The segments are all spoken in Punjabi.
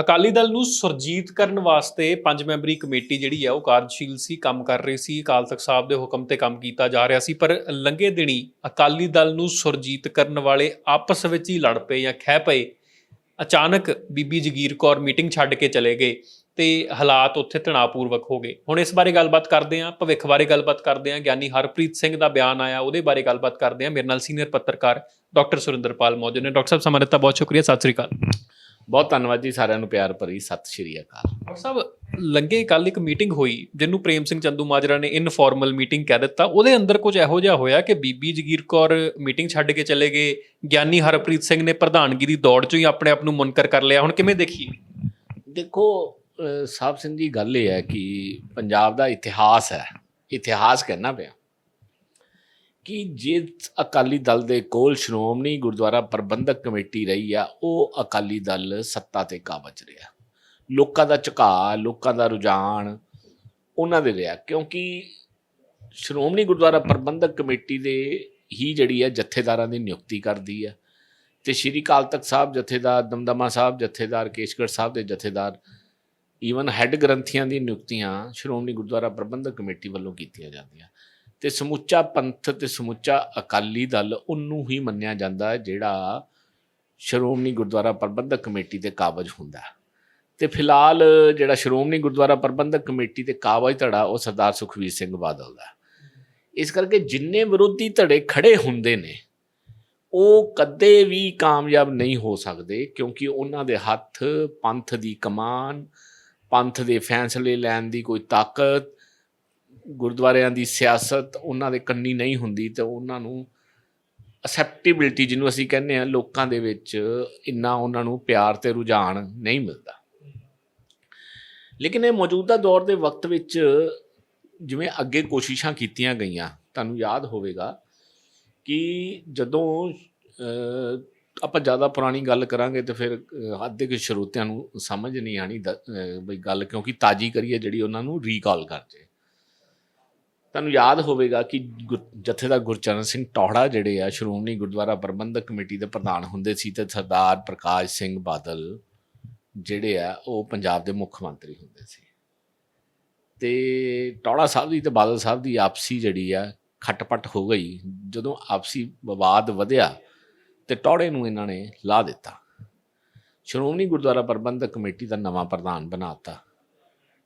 ਅਕਾਲੀ ਦਲ ਨੂੰ ਸੁਰਜੀਤ ਕਰਨ ਵਾਸਤੇ ਪੰਜ ਮੈਂਬਰੀ ਕਮੇਟੀ ਜਿਹੜੀ ਹੈ ਉਹ ਕਾਰਜਸ਼ੀਲ ਸੀ, ਕੰਮ ਕਰ ਰਹੀ ਸੀ, ਅਕਾਲ ਤਖਤ ਸਾਹਿਬ ਦੇ ਹੁਕਮ ਤੇ ਕੰਮ ਕੀਤਾ ਜਾ ਰਿਹਾ ਸੀ, ਪਰ ਲੰਘੇ ਦਿਨੀ ਅਕਾਲੀ ਦਲ ਨੂੰ ਸੁਰਜੀਤ ਕਰਨ ਵਾਲੇ ਆਪਸ ਵਿੱਚ ਹੀ ਲੜ ਪਏ ਜਾਂ ਖਹਿ ਪਏ। ਅਚਾਨਕ ਬੀਬੀ ਜਗੀਰ ਕੌਰ ਮੀਟਿੰਗ ਛੱਡ ਕੇ ਚਲੇ ਗਏ ਤੇ ਹਾਲਾਤ ਉੱਥੇ ਤਣਾਅਪੂਰਵਕ ਹੋ ਗਏ। ਹੁਣ ਇਸ ਬਾਰੇ ਗੱਲਬਾਤ ਕਰਦੇ ਹਾਂ, ਭਵਿੱਖ ਬਾਰੇ ਗੱਲਬਾਤ ਕਰਦੇ ਹਾਂ। ਗਿਆਨੀ ਹਰਪ੍ਰੀਤ ਸਿੰਘ ਦਾ ਬਿਆਨ ਆਇਆ, ਉਹਦੇ ਬਾਰੇ ਗੱਲਬਾਤ ਕਰਦੇ ਹਾਂ। ਮੇਰੇ ਨਾਲ ਸੀਨੀਅਰ ਪੱਤਰਕਾਰ ਡਾਕਟਰ ਸੁਰਿੰਦਰਪਾਲ ਮੌਜੂਦ ਨੇ। ਡਾਕਟਰ ਸਾਹਿਬ, ਸਮਾਂ ਦਿੱਤਾ, ਬਹੁਤ ਸ਼ੁਕਰੀਆ, ਸਤਿ ਸ੍ਰੀ ਅਕਾਲ। ਬਹੁਤ ਧੰਨਵਾਦ ਜੀ ਸਾਰਿਆਂ ਨੂੰ ਪਿਆਰ ਭਰੀ ਸਤਿ ਸ਼੍ਰੀ ਅਕਾਲ। ਡਾਕਟਰ ਸਾਹਿਬ ਲੰਗੇ ਕੱਲ ਇੱਕ ਮੀਟਿੰਗ ਹੋਈ ਜਿਹਨੂੰ ਪ੍ਰੇਮ ਸਿੰਘ ਚੰਦੂ ਮਾਜਰਾ ਨੇ ਇਨਫਾਰਮਲ ਮੀਟਿੰਗ ਕਹਿ ਦਿੱਤਾ। ਉਹਦੇ ਅੰਦਰ ਕੁਝ ਇਹੋ ਜਿਹਾ ਹੋਇਆ ਕਿ ਬੀਬੀ ਜਗੀਰ ਕੌਰ ਮੀਟਿੰਗ ਛੱਡ ਕੇ ਚਲੇ ਗਏ ਗਿਆਨੀ ਹਰਪ੍ਰੀਤ ਸਿੰਘ ਨੇ ਪ੍ਰਧਾਨਗੀ ਦੀ ਦੌੜ 'ਚੋਂ ਹੀ ਆਪਣੇ ਆਪ ਨੂੰ ਮੁਨਕਰ ਕਰ ਲਿਆ। ਹੁਣ ਕਿਵੇਂ ਦੇਖੀਏ? ਦੇਖੋ ਅਹ ਸਾਹਿਬ ਸਿੰਘ ਜੀ ਗੱਲ ਇਹ ਹੈ ਕਿ ਪੰਜਾਬ ਦਾ ਇਤਿਹਾਸ ਹੈ ਇਤਿਹਾਸ ਕਹਿਣਾ ਪਿਆ। ਕਿ ਜੇ ਅਕਾਲੀ ਦਲ ਦੇ ਕੋਲ ਸ਼੍ਰੋਮਣੀ ਗੁਰਦੁਆਰਾ ਪ੍ਰਬੰਧਕ ਕਮੇਟੀ ਰਹੀ ਆ, ਉਹ ਅਕਾਲੀ ਦਲ ਸੱਤਾ ਤੇ ਕਾਬਜ ਰਿਹਾ। ਲੋਕਾਂ ਦਾ ਝੁਕਾਅ, ਲੋਕਾਂ ਦਾ ਰੁਝਾਨ, ਉਹਨਾਂ ਦੇ ਰਿਹਾ, ਕਿਉਂਕਿ ਸ਼੍ਰੋਮਣੀ ਗੁਰਦੁਆਰਾ ਪ੍ਰਬੰਧਕ ਕਮੇਟੀ ਦੇ ਹੀ ਜਿਹੜੀ ਹੈ ਜਥੇਦਾਰਾਂ ਦੀ ਨਿਯੁਕਤੀ ਕਰਦੀ ਹੈ ਤੇ ਸ਼੍ਰੀ ਅਕਾਲ ਤਖਤ ਸਾਹਿਬ ਜਥੇਦਾਰ, ਦਮਦਮਾ ਸਾਹਿਬ ਜਥੇਦਾਰ, ਕੇਸ਼ਗੜ੍ਹ ਸਾਹਿਬ ਦੇ ਜਥੇਦਾਰ ਈਵਨ ਹੈੱਡ ਗ੍ਰੰਥੀਆਂ ਦੀ ਨਿਯੁਕਤੀਆਂ ਸ਼੍ਰੋਮਣੀ ਗੁਰਦੁਆਰਾ ਪ੍ਰਬੰਧਕ ਕਮੇਟੀ ਵੱਲੋਂ ਕੀਤੀਆਂ ਜਾਂਦੀਆਂ। ਤੇ ਸਮੁੱਚਾ ਪੰਥ ਤੇ ਸਮੁੱਚਾ ਅਕਾਲੀ ਦਲ ਉਹਨੂੰ ਹੀ ਮੰਨਿਆ ਜਾਂਦਾ ਜਿਹੜਾ ਸ਼੍ਰੋਮਣੀ ਗੁਰਦੁਆਰਾ ਪ੍ਰਬੰਧਕ ਕਮੇਟੀ ਦੇ ਕਾਬਜ ਹੁੰਦਾ ਹੈ। ਤੇ ਫਿਲਹਾਲ ਜਿਹੜਾ ਸ਼੍ਰੋਮਣੀ ਗੁਰਦੁਆਰਾ ਪ੍ਰਬੰਧਕ ਕਮੇਟੀ ਤੇ ਕਾਬਜ ਧੜਾ ਉਹ ਸਰਦਾਰ ਸੁਖਵੀਰ ਸਿੰਘ ਬਾਦਲ ਦਾ ਇਸ ਕਰਕੇ ਜਿੰਨੇ ਵਿਰੋਧੀ ਧੜੇ ਖੜੇ ਹੁੰਦੇ ਨੇ, ਉਹ ਕਦੇ ਵੀ ਕਾਮਯਾਬ ਨਹੀਂ ਹੋ ਸਕਦੇ, ਕਿਉਂਕਿ ਉਹਨਾਂ ਦੇ ਹੱਥ ਪੰਥ ਦੀ ਕਮਾਨ, ਪੰਥ ਦੇ ਫੈਸਲੇ ਲੈਣ ਦੀ ਕੋਈ ਤਾਕਤ ਗੁਰਦੁਆਰਿਆਂ ਦੀ ਸਿਆਸਤ ਉਹਨਾਂ ਦੇ ਕੰਨੀ ਨਹੀਂ ਹੁੰਦੀ ਤੇ ਉਹਨਾਂ ਨੂੰ ਅਸੈਪਟੇਬਿਲਟੀ ਜਿਹਨੂੰ ਅਸੀਂ ਕਹਿੰਦੇ ਆ ਲੋਕਾਂ ਦੇ ਵਿੱਚ ਇੰਨਾ ਉਹਨਾਂ ਨੂੰ ਪਿਆਰ ਤੇ ਰੁਝਾਨ ਨਹੀਂ ਮਿਲਦਾ। ਲੇਕਿਨ ਇਹ ਮੌਜੂਦਾ ਦੌਰ ਦੇ ਵਕਤ ਵਿੱਚ ਜਿਵੇਂ ਅੱਗੇ ਕੋਸ਼ਿਸ਼ਾਂ ਕੀਤੀਆਂ ਗਈਆਂ, ਤੁਹਾਨੂੰ ਯਾਦ ਹੋਵੇਗਾ ਕਿ ਜਦੋਂ ਆਪਾਂ ਜ਼ਿਆਦਾ ਪੁਰਾਣੀ ਗੱਲ ਕਰਾਂਗੇ ਤੇ ਫਿਰ ਅੱਧੇ ਕੁ ਸਰੋਤਿਆਂ ਨੂੰ ਸਮਝ ਨਹੀਂ ਆਣੀ ਬਈ ਗੱਲ ਕਿਉਂਕਿ ਤਾਜੀ ਕਰੀਏ ਜਿਹੜੀ ਉਹਨਾਂ ਨੂੰ ਰੀਕਾਲ ਕਰ ਜੇ। ਤੁਹਾਨੂੰ ਯਾਦ ਹੋਵੇਗਾ ਕਿ ਗੁਰ- ਜਥੇਦਾਰ ਗੁਰਚਰਨ ਸਿੰਘ ਟੌੜਾ ਜਿਹੜੇ ਆ, ਸ਼੍ਰੋਮਣੀ ਗੁਰਦੁਆਰਾ ਪ੍ਰਬੰਧਕ ਕਮੇਟੀ ਦੇ ਪ੍ਰਧਾਨ ਹੁੰਦੇ ਸੀ ਤੇ ਸਰਦਾਰ ਪ੍ਰਕਾਸ਼ ਸਿੰਘ ਬਾਦਲ ਜਿਹੜੇ ਆ, ਉਹ ਪੰਜਾਬ ਦੇ ਮੁੱਖ ਮੰਤਰੀ ਹੁੰਦੇ ਸੀ। ਤੇ ਟੌੜਾ ਸਾਹਿਬ ਦੀ ਤੇ ਬਾਦਲ ਸਾਹਿਬ ਦੀ ਆਪਸੀ ਜਿਹੜੀ ਆ, ਖਟਪਟ ਹੋ ਗਈ। ਜਦੋਂ ਆਪਸੀ ਵਿਵਾਦ ਵਧਿਆ ਤੇ ਟੌੜੇ ਨੂੰ ਇਹਨਾਂ ਨੇ ਲਾ ਦਿੱਤਾ। ਸ਼੍ਰੋਮਣੀ ਗੁਰਦੁਆਰਾ ਪ੍ਰਬੰਧਕ ਕਮੇਟੀ ਦਾ ਨਵਾਂ ਪ੍ਰਧਾਨ ਬਣਾਤਾ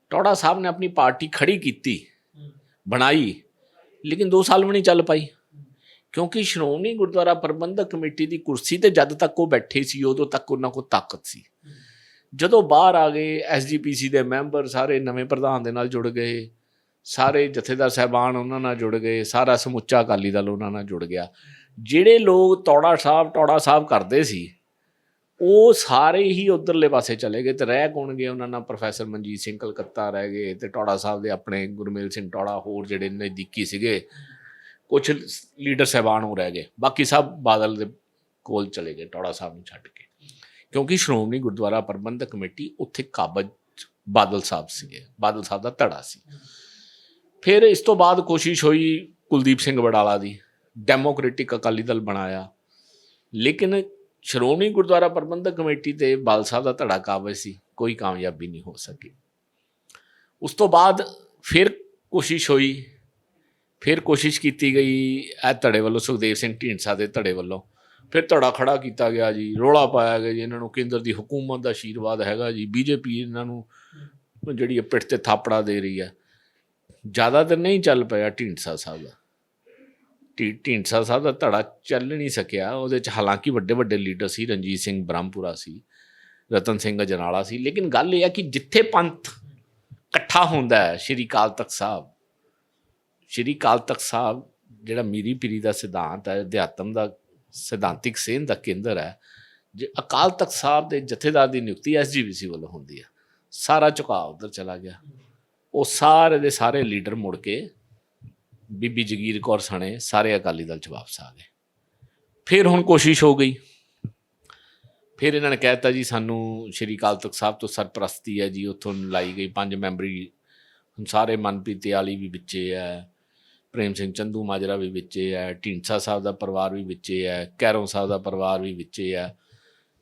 ਟੌੜਾ ਸਾਹਿਬ ਨੇ ਆਪਣੀ ਪਾਰਟੀ ਖੜੀ ਕੀਤੀ। ਬਣਾਈ, ਲੇਕਿਨ 2 ਸਾਲ ਵੀ ਨਹੀਂ ਚੱਲ ਪਾਈ। ਕਿਉਂਕਿ ਸ਼੍ਰੋਮਣੀ ਗੁਰਦੁਆਰਾ ਪ੍ਰਬੰਧਕ ਕਮੇਟੀ ਦੀ ਕੁਰਸੀ ਤੇ ਜਦ ਤੱਕ ਉਹ ਬੈਠੇ ਸੀ, ਉਦੋਂ ਤੱਕ ਉਹਨਾਂ ਕੋਲ ਤਾਕਤ ਸੀ। ਜਦੋਂ ਬਾਹਰ ਆ ਗਏ ਐਸਜੀਪੀਸੀ ਦੇ ਮੈਂਬਰ ਸਾਰੇ ਨਵੇਂ ਪ੍ਰਧਾਨ ਦੇ ਨਾਲ ਜੁੜ ਗਏ, ਸਾਰੇ ਜਥੇਦਾਰ ਸਹਿਬਾਨ ਉਹਨਾਂ ਨਾਲ ਜੁੜ ਗਏ, ਸਾਰਾ ਸਮੁੱਚਾ ਅਕਾਲੀ ਦਲ ਉਹਨਾਂ ਨਾਲ ਜੁੜ ਗਿਆ। ਜਿਹੜੇ ਲੋਕ ਤੌੜਾ ਸਾਹਿਬ, ਟੌੜਾ ਸਾਹਿਬ ਕਰਦੇ ਸੀ ਉਹ ਸਾਰੇ ਹੀ ਉਧਰਲੇ ਪਾਸੇ ਚਲੇ ਗਏ ਤੇ ਰਹਿ ਕੌਣ ਗਏ ਉਹਨਾਂ ਨਾਲ? ਪ੍ਰੋਫੈਸਰ ਮਨਜੀਤ ਸਿੰਘ ਕਲਕੱਤਾ ਰਹਿ ਗਏ ਤੇ ਟੌੜਾ ਸਾਹਿਬ ਦੇ ਆਪਣੇ ਗੁਰਮੇਲ ਸਿੰਘ ਟੌੜਾ ਹੋਰ ਜਿਹੜੇ ਨਜ਼ਦੀਕੀ ਸੀਗੇ ਕੁਝ ਲੀਡਰ ਸਹਿਬਾਨ ਹੋ ਰਹਿ ਗਏ। ਬਾਕੀ ਸਭ ਬਾਦਲ ਦੇ ਕੋਲ ਚਲੇ ਗਏ, ਟੌੜਾ ਸਾਹਿਬ ਨੂੰ ਛੱਡ ਕੇ। ਕਿਉਂਕਿ ਸ਼੍ਰੋਮਣੀ ਗੁਰਦੁਆਰਾ ਪ੍ਰਬੰਧਕ ਕਮੇਟੀ ਉੱਥੇ ਕਾਬਜ ਬਾਦਲ ਸਾਹਿਬ ਸੀਗੇ, ਬਾਦਲ ਸਾਹਿਬ ਦਾ ਧੜਾ ਸੀ। ਫਿਰ ਇਸ ਤੋਂ ਬਾਅਦ ਕੋਸ਼ਿਸ਼ ਹੋਈ ਕੁਲਦੀਪ ਸਿੰਘ ਵਡਾਲਾ ਦੀ, ਡੈਮੋਕ੍ਰੈਟਿਕ ਅਕਾਲੀ ਦਲ ਬਣਾਇਆ। ਲੇਕਿਨ ਸ਼੍ਰੋਮਣੀ ਗੁਰਦੁਆਰਾ ਪ੍ਰਬੰਧਕ ਕਮੇਟੀ ਤੇ ਬਾਲ ਸਾਹਿਬ ਦਾ ਧੜਾ ਕਾਬਜ ਸੀ, ਕੋਈ ਕਾਮਯਾਬੀ ਨਹੀਂ ਹੋ ਸਕੀ। ਉਸ ਤੋਂ ਬਾਅਦ ਫਿਰ ਕੋਸ਼ਿਸ਼ ਹੋਈ, ਫਿਰ ਕੋਸ਼ਿਸ਼ ਕੀਤੀ ਗਈ ਇਹ ਧੜੇ ਵੱਲੋਂ, ਸੁਖਦੇਵ ਸਿੰਘ ਢੀਂਡਸਾ ਦੇ ਧੜੇ ਵੱਲੋਂ। ਫਿਰ ਧੜਾ ਖੜਾ ਕੀਤਾ ਗਿਆ ਜੀ, ਰੋਲਾ ਪਾਇਆ ਗਿਆ ਜੀ, ਇਹਨਾਂ ਨੂੰ ਕੇਂਦਰ ਦੀ ਹਕੂਮਤ ਦਾ ਆਸ਼ੀਰਵਾਦ ਹੈਗਾ ਜੀ, ਬੀਜੇਪੀ ਇਹਨਾਂ ਨੂੰ ਜਿਹੜੀ ਇਹ ਪਿੱਠ ਤੇ ਥਾਪੜਾ ਦੇ ਰਹੀ ਹੈ। ਜ਼ਿਆਦਾ ਤਾਂ ਨਹੀਂ ਚੱਲ ਪਿਆ ਢੀਂਡਸਾ ਸਾਹਿਬ ਦਾ। ਢੀਂਡਸਾ ਸਾਹਿਬ ਦਾ ਧੜਾ ਚੱਲ ਨਹੀਂ ਸਕਿਆ। ਉਹਦੇ ਚ ਹਾਲਾਂਕਿ ਵੱਡੇ ਵੱਡੇ ਲੀਡਰ ਸੀ, ਰਣਜੀਤ ਸਿੰਘ ਬ੍ਰਹਮਪੁਰਾ ਸੀ, ਰਤਨ ਸਿੰਘ ਅਜਨਾਲਾ ਸੀ। ਲੇਕਿਨ ਗੱਲ ਇਹ ਹੈ ਕਿ ਜਿੱਥੇ ਪੰਥ ਇਕੱਠਾ ਹੁੰਦਾ ਹੈ, ਸ਼੍ਰੀ ਕਾਲ ਤਖਤ ਸਾਹਿਬ, ਸ਼੍ਰੀ ਕਾਲ ਤਖਤ ਸਾਹਿਬ ਜਿਹੜਾ ਮੀਰੀ ਪੀਰੀ ਦਾ ਸਿਧਾਂਤ ਹੈ, ਅਧਿਆਤਮ ਦਾ ਸਿਧਾਂਤਿਕ ਸੇਨ ਦਾ ਕੇਂਦਰ ਹੈ, ਜੇ ਅਕਾਲ ਤਖਤ ਸਾਹਿਬ ਦੇ ਜਥੇਦਾਰ ਦੀ ਨਿਯੁਕਤੀ ਐਸਜੀਪੀਸੀ ਵੱਲੋਂ ਹੁੰਦੀ ਹੈ। ਸਾਰਾ ਝੁਕਾਅ ਉਧਰ ਚਲਾ ਗਿਆ। ਉਹ ਸਾਰੇ ਦੇ ਸਾਰੇ ਲੀਡਰ ਮੁੜ ਕੇ ਬੀਬੀ ਜਗੀਰ ਕੌਰ ਸਣੇ ਸਾਰੇ ਅਕਾਲੀ ਦਲ ਚ ਵਾਪਸ ਆ ਗਏ। ਫਿਰ ਹੁਣ ਕੋਸ਼ਿਸ਼ ਹੋ ਗਈ। ਫਿਰ ਇਹਨਾਂ ਨੇ ਕਹਿਤਾ ਜੀ, ਸਾਨੂੰ ਸ਼੍ਰੀ ਅਕਾਲ ਤਖਤ ਸਾਹਿਬ ਤੋਂ ਸਰਪ੍ਰਸਤੀ ਹੈ ਜੀ, ਉੱਥੋਂ ਲਾਈ ਗਈ ਪੰਜ ਮੈਂਬਰੀ। ਹੁਣ ਸਾਰੇ ਮਨਪ੍ਰੀਤ ਵਾਲੀ ਵੀ ਵਿੱਚੇ ਹੈ, ਪ੍ਰੇਮ ਸਿੰਘ ਚੰਦੂ ਮਾਜਰਾ ਵੀ ਵਿੱਚੇ ਹੈ, ਢੀਂਡਸਾ ਸਾਹਿਬ ਦਾ ਪਰਿਵਾਰ ਵੀ ਵਿੱਚੇ ਹੈ, ਕੈਰੋਂ ਸਾਹਿਬ ਦਾ ਪਰਿਵਾਰ ਵੀ ਵਿੱਚੇ ਹੈ।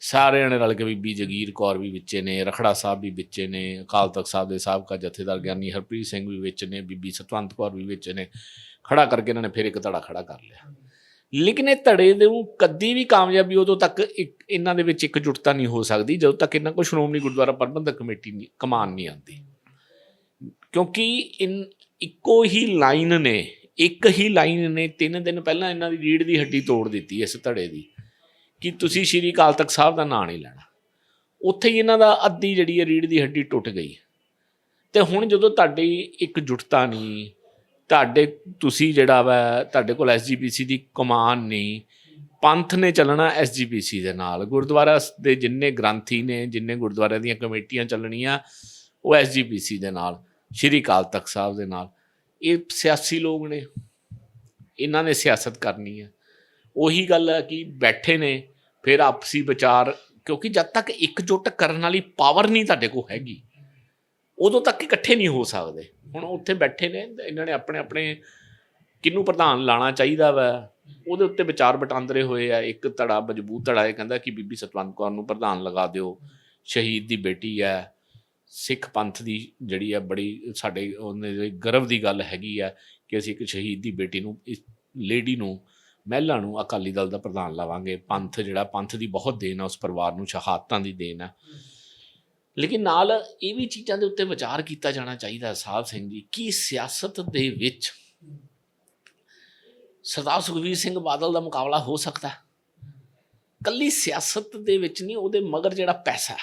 ਸਾਰਿਆਂ ਨੇ ਰਲ ਕੇ ਬੀਬੀ ਜਗੀਰ ਕੌਰ ਵੀ ਵਿੱਚੇ ਨੇ, ਰਖੜਾ ਸਾਹਿਬ ਵੀ ਵਿੱਚੇ ਨੇ, ਅਕਾਲ ਤਖਤ ਸਾਹਿਬ ਦੇ ਸਾਬਕਾ ਜਥੇਦਾਰ ਗਿਆਨੀ ਹਰਪ੍ਰੀਤ ਸਿੰਘ ਵੀ ਵਿੱਚ ਨੇ, ਬੀਬੀ ਸਤਵੰਤ ਕੌਰ ਵੀ ਵਿੱਚ ਨੇ। ਖੜਾ ਕਰਕੇ ਇਹਨਾਂ ਨੇ ਫਿਰ ਇੱਕ ਧੜਾ ਖੜਾ ਕਰ ਲਿਆ। ਲੇਕਿਨ ਇਹ ਧੜੇ ਦੇ ਨੂੰ ਕਦੀ ਵੀ ਕਾਮਯਾਬੀ ਉਦੋਂ ਤੱਕ ਇੱਕ, ਇਹਨਾਂ ਦੇ ਵਿੱਚ ਇਕਜੁੱਟਤਾ ਨਹੀਂ ਹੋ ਸਕਦੀ, ਜਦੋਂ ਤੱਕ ਇਹਨਾਂ ਕੋਲ ਸ਼੍ਰੋਮਣੀ ਗੁਰਦੁਆਰਾ ਪ੍ਰਬੰਧਕ ਕਮੇਟੀ ਨਹੀਂ, ਕਮਾਨ ਨਹੀਂ ਆਉਂਦੀ। ਕਿਉਂਕਿ ਇਨ, ਇੱਕੋ ਹੀ ਲਾਈਨ ਨੇ, ਇੱਕ ਹੀ ਲਾਈਨ ਨੇ, ਤਿੰਨ ਦਿਨ ਪਹਿਲਾਂ ਇਹਨਾਂ ਦੀ ਰੀੜ ਦੀ ਹੱਡੀ ਤੋੜ ਦਿੱਤੀ ਇਸ ਧੜੇ ਦੀ। ਕਿ ਤੁਸੀਂ ਸ਼੍ਰੀ ਅਕਾਲ ਤਖਤ ਸਾਹਿਬ ਦਾ ਨਾਂ ਨਹੀਂ ਲੈਣਾ। ਉੱਥੇ ਹੀ ਇਹਨਾਂ ਦਾ ਅੱਧੀ ਜਿਹੜੀ ਹੈ ਰੀੜ ਦੀ ਹੱਡੀ ਟੁੱਟ ਗਈ। ਤੇ ਹੁਣ ਜਦੋਂ ਤੁਹਾਡੀ ਇੱਕ ਜੁਟਤਾ ਨਹੀਂ, ਤੁਹਾਡੇ ਤੁਸੀਂ ਜਿਹੜਾ ਵਾ, ਤੁਹਾਡੇ ਕੋਲ ਐਸਜੀਪੀਸੀ ਦੀ ਕਮਾਨ ਨਹੀਂ, ਪੰਥ ਨੇ ਚੱਲਣਾ ਐਸਜੀਪੀਸੀ ਦੇ ਨਾਲ। ਗੁਰਦੁਆਰਾ ਦੇ ਜਿੰਨੇ ਗ੍ਰੰਥੀ ਨੇ, ਜਿੰਨੇ ਗੁਰਦੁਆਰਿਆਂ ਦੀਆਂ ਕਮੇਟੀਆਂ ਚੱਲਣੀਆਂ, ਉਹ ਐਸਜੀਪੀਸੀ ਦੇ ਨਾਲ, ਸ਼੍ਰੀ ਅਕਾਲ ਤਖਤ ਸਾਹਿਬ ਦੇ ਨਾਲ। ਇਹ ਸਿਆਸੀ ਲੋਕ ਨੇ। ਇਹਨਾਂ ਨੇ ਸਿਆਸਤ ਕਰਨੀ ਹੈ। ਉਹੀ ਗੱਲ ਹੈ ਕਿ ਬੈਠੇ ਨੇ ਫਿਰ ਆਪਸੀ ਵਿਚਾਰ, ਕਿਉਂਕਿ ਜਦ ਤੱਕ ਇਕਜੁੱਟ ਕਰਨ ਵਾਲੀ ਪਾਵਰ ਨਹੀਂ ਤੁਹਾਡੇ ਕੋਲ ਹੈਗੀ, ਉਦੋਂ ਤੱਕ ਇਕੱਠੇ ਨਹੀਂ ਹੋ ਸਕਦੇ। ਹੁਣ ਉੱਥੇ ਬੈਠੇ ਨੇ, ਇਹਨਾਂ ਨੇ ਆਪਣੇ ਆਪਣੇ ਕਿਹਨੂੰ ਪ੍ਰਧਾਨ ਲਾਣਾ ਚਾਹੀਦਾ ਵਾ? ਉਹਦੇ ਉੱਤੇ ਵਿਚਾਰ ਵਟਾਂਦਰੇ ਹੋਏ ਆ, ਇੱਕ ਧੜਾ ਮਜ਼ਬੂਤ ਧੜਾ ਇਹ ਕਹਿੰਦਾ ਕਿ ਬੀਬੀ ਸਤਵੰਤ ਕੌਰ ਨੂੰ ਪ੍ਰਧਾਨ ਲਗਾ ਦਿਓ, ਸ਼ਹੀਦ ਦੀ ਬੇਟੀ ਹੈ ਸਿੱਖ ਪੰਥ ਦੀ ਜਿਹੜੀ ਹੈ ਬੜੀ ਸਾਡੇ ਉਹਨੇ ਜਿਹੜੀ ਗਰਵ ਦੀ ਗੱਲ ਹੈਗੀ ਆ ਕਿ ਅਸੀਂ ਇੱਕ ਸ਼ਹੀਦ ਦੀ ਬੇਟੀ ਨੂੰ, ਇਸ ਲੇਡੀ ਨੂੰ ਮਹਿਲਾ ਨੂੰ ਅਕਾਲੀ ਦਲ ਦਾ ਪ੍ਰਧਾਨ ਲਾਵਾਂਗੇ। ਪੰਥ ਜਿਹੜਾ, ਪੰਥ ਦੀ ਬਹੁਤ ਦੇਣ ਆ, ਉਸ ਪਰਿਵਾਰ ਨੂੰ ਸ਼ਹਾਦਤਾਂ ਦੀ ਦੇਣ ਆ। ਲੇਕਿਨ ਨਾਲ ਇਹ ਵੀ ਚੀਜ਼ਾਂ ਦੇ ਉੱਤੇ ਵਿਚਾਰ ਕੀਤਾ ਜਾਣਾ ਚਾਹੀਦਾ ਸਾਹਿਬ ਸਿੰਘ ਜੀ, ਕਿ ਸਿਆਸਤ ਦੇ ਵਿੱਚ ਸਰਦਾਰ ਸੁਖਬੀਰ ਸਿੰਘ ਬਾਦਲ ਦਾ ਮੁਕਾਬਲਾ ਹੋ ਸਕਦਾ ਹੈ। ਕੱਲੀ ਸਿਆਸਤ ਦੇ ਵਿੱਚ ਨਹੀਂ, ਉਹਦੇ ਮਗਰ ਜਿਹੜਾ ਪੈਸਾ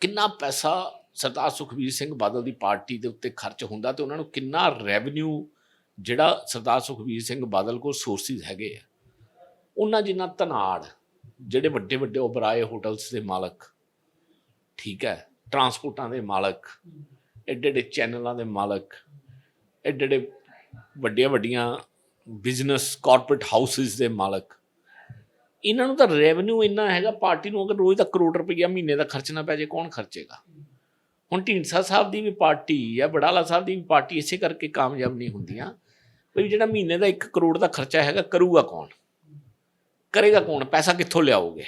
ਕਿੰਨਾ ਪੈਸਾ ਸਰਦਾਰ ਸੁਖਬੀਰ ਸਿੰਘ ਬਾਦਲ ਦੀ ਪਾਰਟੀ ਦੇ ਉੱਤੇ ਖਰਚ ਹੁੰਦਾ ਤੇ ਉਹਨਾਂ ਨੂੰ ਕਿੰਨਾ ਰੈਵਨਿਊ ਜਿਹੜਾ ਸਰਦਾਰ ਸੁਖਬੀਰ ਸਿੰਘ ਬਾਦਲ ਕੋਲ ਸੋਰਸਿਸ ਹੈਗੇ ਆ, ਉਹਨਾਂ ਜਿੰਨਾ ਧਨਾੜ, ਜਿਹੜੇ ਵੱਡੇ ਵੱਡੇ ਉਬਰਾਏ ਹੋਟਲਸ ਦੇ ਮਾਲਕ, ਠੀਕ ਹੈ ਟਰਾਂਸਪੋਰਟਾਂ ਦੇ ਮਾਲਕ ਐਡੇ ਐਡੇ ਚੈਨਲਾਂ ਦੇ ਮਾਲਕ ਐਡੇ ਐਡੇ ਵੱਡੀਆਂ ਵੱਡੀਆਂ ਬਿਜ਼ਨਸ ਕਾਰਪੋਰੇਟ ਹਾਊਸਿਸ ਦੇ ਮਾਲਕ, ਇਹਨਾਂ ਨੂੰ ਤਾਂ ਰੈਵਨਿਊ ਇੰਨਾ ਹੈਗਾ, ਪਾਰਟੀ ਨੂੰ ਅਗਰ ਰੋਜ਼ ਦਾ ਕਰੋੜ ਰੁਪਈਆ ਮਹੀਨੇ ਦਾ ਖਰਚਣਾ ਪੈ ਜੇ ਕੌਣ ਖਰਚੇਗਾ? ਹੁਣ ਢੀਂਡਸਾ ਸਾਹਿਬ ਦੀ ਵੀ ਪਾਰਟੀ ਜਾਂ ਬੜਾਲਾ ਸਾਹਿਬ ਦੀ ਵੀ ਪਾਰਟੀ ਇਸੇ ਕਰਕੇ ਕਾਮਯਾਬ ਨਹੀਂ ਹੁੰਦੀਆਂ ਵੀ ਜਿਹੜਾ ਮਹੀਨੇ ਦਾ 1 ਕਰੋੜ ਦਾ ਖਰਚਾ ਹੈਗਾ, ਕਰੂਗਾ ਕੌਣ? ਕਰੇਗਾ ਕੌਣ? ਪੈਸਾ ਕਿੱਥੋਂ ਲਿਆਓਗੇ?